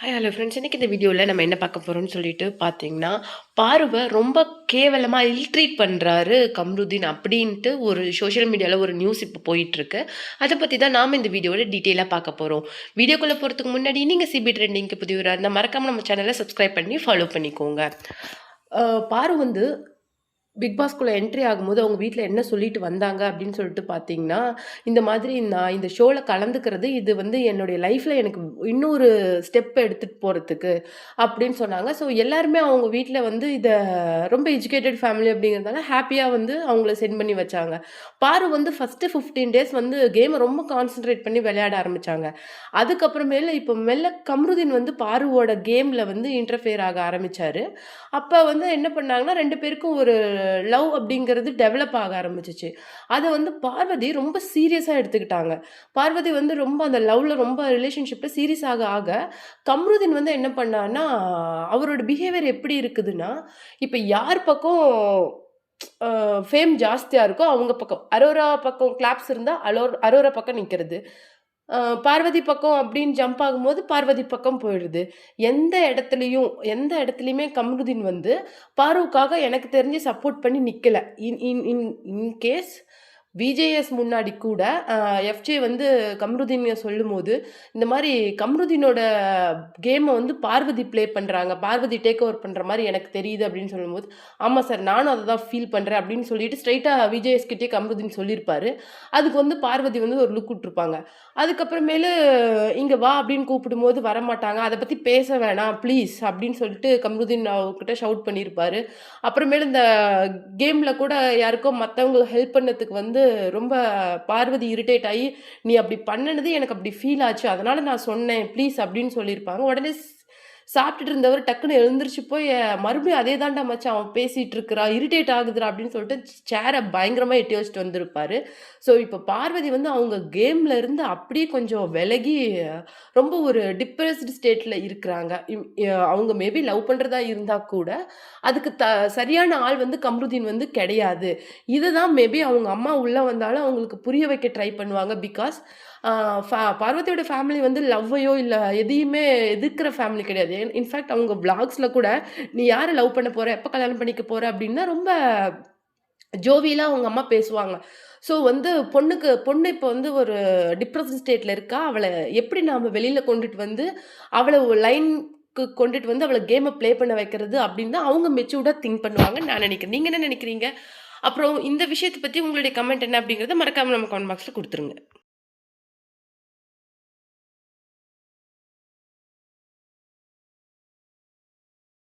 Hi hello friends இன்றைக்கி இந்த வீடியோவில் நம்ம என்ன பார்க்க போகிறோம்னு சொல்லிட்டு பார்த்தீங்கன்னா பார்வை ரொம்ப கேவலமாக இல்ட்ரீட் பண்ணுறாரு கம்ருதீன் அப்படின்ட்டு ஒரு சோஷியல் மீடியாவில் ஒரு நியூஸ் இப்போ போயிட்டுருக்கு. அதை பற்றி தான் நாம் இந்த வீடியோவில் டீட்டெயிலாக பார்க்க போகிறோம் வீடியோக்குள்ளே போகிறதுக்கு முன்னாடி நீங்கள் சிபி ட்ரெண்டிங்க்கு புதியவராக இருந்தால் மறக்காமல் நம்ம சேனலை சப்ஸ்கிரைப் பண்ணி ஃபாலோ பண்ணிக்கோங்க. பாரு வந்து பிக் பாஸ்குள்ளே என்ட்ரி ஆகும்போது அவங்க வீட்டில் என்ன சொல்லிட்டு வந்தாங்க அப்படின்னு சொல்லிட்டு பார்த்தீங்கன்னா இந்த மாதிரி நான் இந்த ஷோவில் கலந்துக்கிறது இது வந்து என்னுடைய லைஃப்பில் எனக்கு இன்னொரு ஸ்டெப் எடுத்துகிட்டு போகிறதுக்கு அப்படின்னு சொன்னாங்க. ஸோ எல்லாருமே அவங்க வீட்டில் வந்து இதை ரொம்ப எஜுகேட்டட் ஃபேமிலி அப்படிங்கிறதால ஹாப்பியாக வந்து அவங்கள சென்ட் பண்ணி வச்சாங்க. பாரு வந்து ஃபஸ்ட்டு ஃபிஃப்டீன் டேஸ் வந்து கேமை ரொம்ப கான்சென்ட்ரேட் பண்ணி விளையாட ஆரம்பித்தாங்க அதுக்கப்புறமேல இப்போ மெல்ல கம்ருதீன் வந்து பாருவோட கேமில் வந்து இன்டர்ஃபியர் ஆக ஆரம்பித்தார் அப்போ வந்து என்ன பண்ணாங்கன்னா ரெண்டு பேருக்கும் ஒரு லவ் அப்படிங்கிறது டெவலப் ஆக ஆரம்பிச்சிச்சு. அதை வந்து பார்வதி ரொம்ப சீரியஸாக எடுத்துக்கிட்டாங்க. பார்வதி வந்து ரொம்ப அந்த லவ்வில் ரொம்ப ரிலேஷன்ஷிப்பில் சீரியஸ் ஆக ஆக கம்ருதீன் வந்து என்ன பண்ணான்னா அவரோட பிஹேவியர் எப்படி இருக்குதுன்னா இப்போ யார் பக்கம் ஃபேம் ஜாஸ்தியாக இருக்கோ அவங்க பக்கம். அரோரா பக்கம் கிளாப்ஸ் இருந்தால் அலோர் அரோரா பக்கம் நிற்கிறது பார்வதி பக்கம் அப்படின்னு ஜம்ப் ஆகும்போது பார்வதி பக்கம் போயிடுது. எந்த இடத்துலையும் எந்த இடத்துலையுமே கமருதீன் வந்து பாருவுக்காக எனக்கு தெரிஞ்சு சப்போர்ட் பண்ணி நிற்கல இன் இன் இன் இன்கேஸ் விஜேஎஸ் முன்னாடி கூட எஃப்ஜே வந்து கம்ருதீனை சொல்லும்போது இந்த மாதிரி கம்ருதீனோட கேமை வந்து பார்வதி ப்ளே பண்ணுறாங்க பார்வதி டேக் ஓவர் பண்ணுற மாதிரி எனக்கு தெரியுது அப்படின்னு சொல்லும்போது ஆமாம் சார் நானும் அதை தான் ஃபீல் பண்ணுறேன் அப்படின்னு சொல்லிட்டு ஸ்ட்ரைட்டாக விஜேஎஸ்கிட்டே கம்ருதீன் சொல்லியிருப்பாரு. அதுக்கு வந்து பார்வதி வந்து ஒரு லுக் விட்ருப்பாங்க அதுக்கப்புறமேலு இங்கே வா அப்படின்னு கூப்பிடும்போது வரமாட்டாங்க. அதை பற்றி பேச வேணாம் ப்ளீஸ் அப்படின்னு சொல்லிட்டு கம்ருதீன் அவர்கிட்ட ஷவுட் பண்ணியிருப்பாரு. அப்புறமேலு இந்த கேமில் கூட யாருக்கோ மற்றவங்களுக்கு ஹெல்ப் பண்ணதுக்கு வந்து ரொம்ப பார்வதி இரிட்டேட் ஆகி நீ அப்படி பண்ணினது எனக்கு அப்படி ஃபீல் ஆச்சு. அதனால் நான் சொன்னேன். ப்ளீஸ் அப்படின்னு சொல்லியிருப்பாங்க. உடனே சாப்பிட்டுட்டு இருந்தவர் டக்குன்னு எழுந்திரிச்சு போய் மறுபடியும் அதே தாண்டா மச்சான் அவன் பேசிகிட்டு இருக்கிறா இரிட்டேட் ஆகுதுரா அப்படின்னு சொல்லிட்டு சேரை பயங்கரமாக எட்டி வச்சுட்டு வந்திருப்பாரு. ஸோ இப்போ பார்வதி வந்து அவங்க கேம்ல இருந்து அப்படியே கொஞ்சம் விலகி ரொம்ப ஒரு டிப்ரெஸ்டு ஸ்டேட்டில் இருக்கிறாங்க. இம்- அவங்க மேபி லவ் பண்ணுறதா இருந்தால் கூட அதுக்கு த சரியான ஆள் வந்து கம்ருதீன் வந்து கிடையாது. இதை தான் மேபி அவங்க அம்மா உள்ளே வந்தாலும் அவங்களுக்கு புரிய வைக்க ட்ரை பண்ணுவாங்க பிகாஸ் பார்வதியோட ஃபேமிலி வந்து லவ்வையோ இல்லை எதையுமே எதிர்க்கிற ஃபேமிலி கிடையாது. இன்ஃபேக்ட் அவங்க பிளாக்ஸில் கூட நீ யாரை லவ் பண்ண போகிற எப்போ கல்யாணம் பண்ணிக்க போகிற அப்படின்னா ரொம்ப ஜோவியெலாம் அவங்க அம்மா பேசுவாங்க. ஸோ வந்து பொண்ணுக்கு பொண்ணு இப்போ வந்து ஒரு டிப்ரெஷன் ஸ்டேட்டில் இருக்கா? அவளை எப்படி நாம் வெளியில் கொண்டுட்டு வந்து அவளை லைனுக்கு கொண்டுட்டு வந்து அவளை கேமை ப்ளே பண்ண வைக்கிறது அப்படின்னு தான் அவங்க மெச்சூர்டாக திங்க் பண்ணுவாங்கன்னு நான் நினைக்கிறேன். நீங்கள் என்ன நினைக்கிறீங்க? அப்புறம் இந்த விஷயத்தை பற்றி உங்களுடைய கமெண்ட் என்ன அப்படிங்கிறத மறக்காமல் நம்ம கமெண்ட் பாக்ஸில் கொடுத்துருங்க.